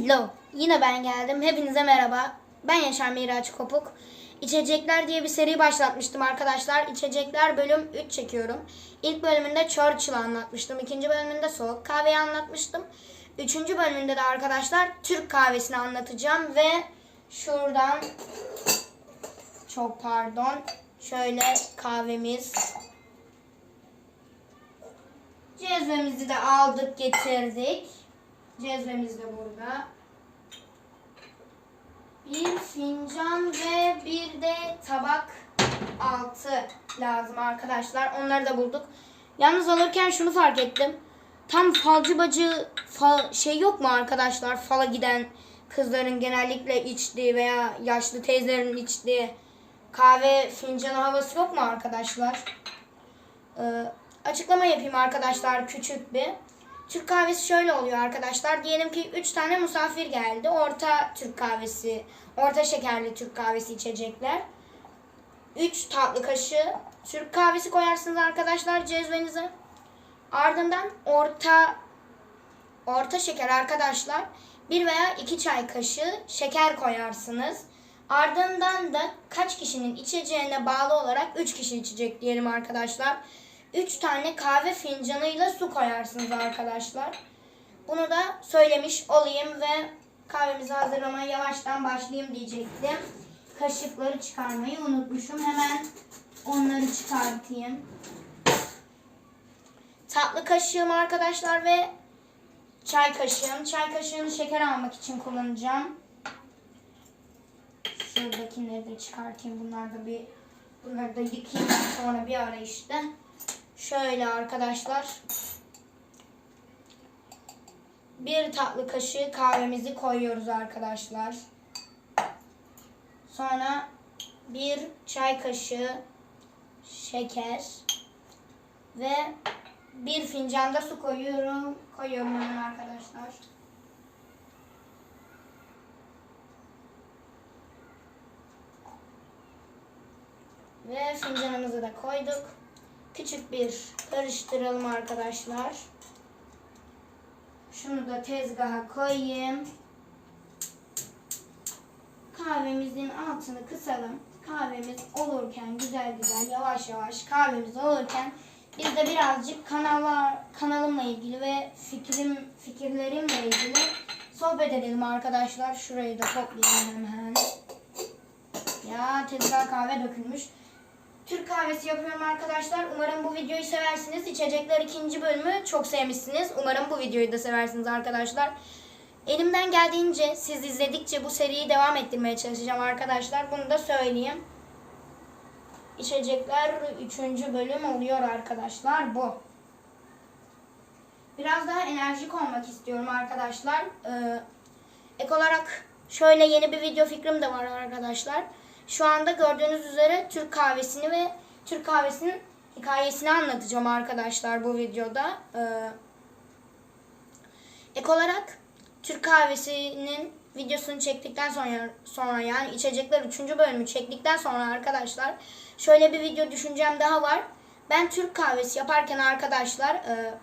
Hello. Yine ben geldim. Hepinize merhaba. Ben Yaşar Miraç Kopuk. İçecekler diye bir seri başlatmıştım arkadaşlar. İçecekler bölüm 3 çekiyorum. İlk bölümünde Churchill anlatmıştım. İkinci bölümünde soğuk kahveyi anlatmıştım. Üçüncü bölümünde de arkadaşlar Türk kahvesini anlatacağım ve şuradan çok pardon şöyle kahvemiz cezvemizi de aldık getirdik. Cezvemiz de burada. Bir fincan ve bir de tabak altı lazım arkadaşlar. Onları da bulduk. Yalnız alırken şunu fark ettim. Tam falcı bacı fal, şey yok mu arkadaşlar? Fala giden kızların genellikle içtiği veya yaşlı teyzelerin içtiği kahve fincanı havası yok mu arkadaşlar? Ee, açıklama yapayım arkadaşlar küçük bir. Türk kahvesi şöyle oluyor arkadaşlar. Diyelim ki 3 tane misafir geldi. Orta Türk kahvesi, orta şekerli Türk kahvesi içecekler. 3 tatlı kaşığı Türk kahvesi koyarsınız arkadaşlar cezvenize. Ardından orta orta şeker arkadaşlar. 1 veya 2 çay kaşığı şeker koyarsınız. Ardından da kaç kişinin içeceğine bağlı olarak 3 kişi içecek diyelim arkadaşlar. 3 tane kahve fincanıyla su koyarsınız arkadaşlar. Bunu da söylemiş olayım ve kahvemizi hazırlamaya yavaştan başlayayım diyecektim. Kaşıkları çıkarmayı unutmuşum. Hemen onları çıkartayım. Tatlı kaşığım arkadaşlar ve çay kaşığım. Çay kaşığını şeker almak için kullanacağım. Şuradakileri de çıkartayım. Bunlar da bir bunları da yıkayayım sonra bir ara işte. Şöyle arkadaşlar. Bir tatlı kaşığı kahvemizi koyuyoruz arkadaşlar. Sonra bir çay kaşığı şeker ve bir fincan da su koyuyorum. Koyuyorum arkadaşlar. Ve fincanımızı da koyduk. Küçük bir karıştıralım arkadaşlar. Şunu da tezgaha koyayım. Kahvemizin altını kısalım. Kahvemiz olurken güzel güzel yavaş yavaş kahvemiz olurken biz de birazcık kanallar kanalımla ilgili ve fikrim fikirlerimle ilgili sohbet edelim arkadaşlar. Şurayı da toplayayım hemen. Ya tezgah kahve dökülmüş. Türk kahvesi yapıyorum arkadaşlar. Umarım bu videoyu seversiniz. İçecekler ikinci bölümü çok sevmişsiniz. Umarım bu videoyu da seversiniz arkadaşlar. Elimden geldiğince siz izledikçe bu seriyi devam ettirmeye çalışacağım arkadaşlar. Bunu da söyleyeyim. İçecekler üçüncü bölüm oluyor arkadaşlar bu. Biraz daha enerjik olmak istiyorum arkadaşlar. Ee, ek olarak şöyle yeni bir video fikrim de var arkadaşlar. Şu anda gördüğünüz üzere Türk kahvesini ve Türk kahvesinin hikayesini anlatacağım arkadaşlar bu videoda. Ee, ek olarak Türk kahvesinin videosunu çektikten sonra sonra yani içecekler 3. bölümü çektikten sonra arkadaşlar şöyle bir video düşüncem daha var. Ben Türk kahvesi yaparken arkadaşlar e,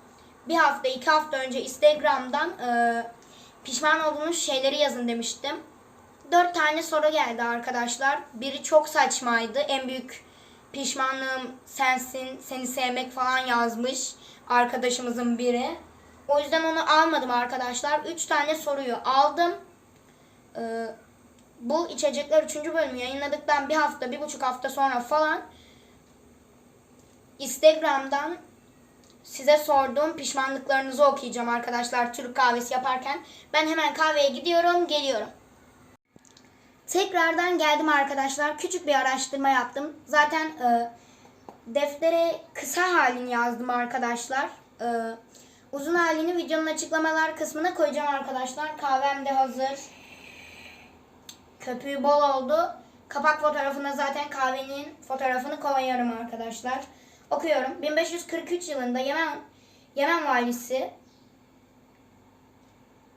bir hafta iki hafta önce Instagram'dan e, pişman olduğunuz şeyleri yazın demiştim. Dört tane soru geldi arkadaşlar. Biri çok saçmaydı. En büyük pişmanlığım sensin, seni sevmek falan yazmış arkadaşımızın biri. O yüzden onu almadım arkadaşlar. Üç tane soruyu aldım. Ee, bu içecekler üçüncü bölümü yayınladıktan bir hafta, bir buçuk hafta sonra falan Instagram'dan size sorduğum pişmanlıklarınızı okuyacağım arkadaşlar Türk kahvesi yaparken. Ben hemen kahveye gidiyorum, geliyorum. Tekrardan geldim arkadaşlar. Küçük bir araştırma yaptım. Zaten e, deftere kısa halini yazdım arkadaşlar. E, uzun halini videonun açıklamalar kısmına koyacağım arkadaşlar. Kahvem de hazır. Köpüğü bol oldu. Kapak fotoğrafına zaten kahvenin fotoğrafını koyuyorum arkadaşlar. Okuyorum. 1543 yılında Yemen Yemen valisi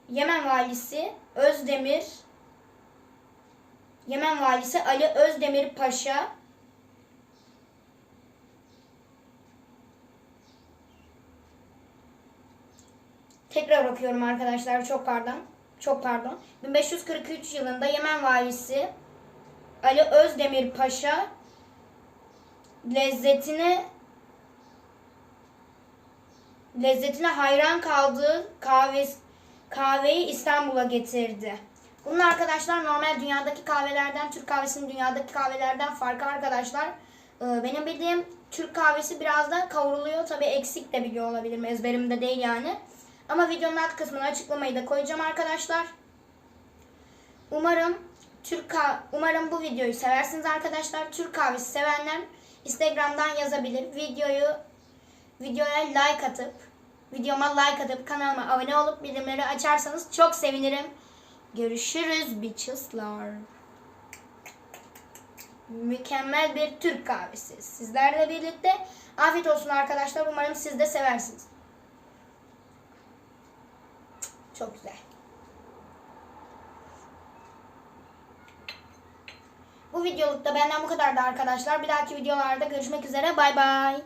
Yemen valisi Özdemir Yemen valisi Ali Özdemir Paşa Tekrar okuyorum arkadaşlar çok pardon. çok pardon. 1543 yılında Yemen valisi Ali Özdemir Paşa lezzetini lezzetine hayran kaldığı kahve, kahveyi İstanbul'a getirdi. Bunun arkadaşlar normal dünyadaki kahvelerden, Türk kahvesinin dünyadaki kahvelerden farkı arkadaşlar. Ee, Benim bildiğim Türk kahvesi biraz da kavruluyor. Tabi eksik de biliyor olabilirim. Ezberimde değil yani. Ama videonun alt kısmına açıklamayı da koyacağım arkadaşlar. Umarım Türk umarım bu videoyu seversiniz arkadaşlar. Türk kahvesi sevenler Instagram'dan yazabilir. Videoyu videoya like atıp videoma like atıp kanalıma abone olup bildirimleri açarsanız çok sevinirim. Görüşürüz bitches'lar. Mükemmel bir Türk kahvesi. Sizlerle birlikte afiyet olsun arkadaşlar. Umarım siz de seversiniz. Çok güzel. Bu videolukta benden bu kadardı arkadaşlar. Bir dahaki videolarda görüşmek üzere. Bay bay.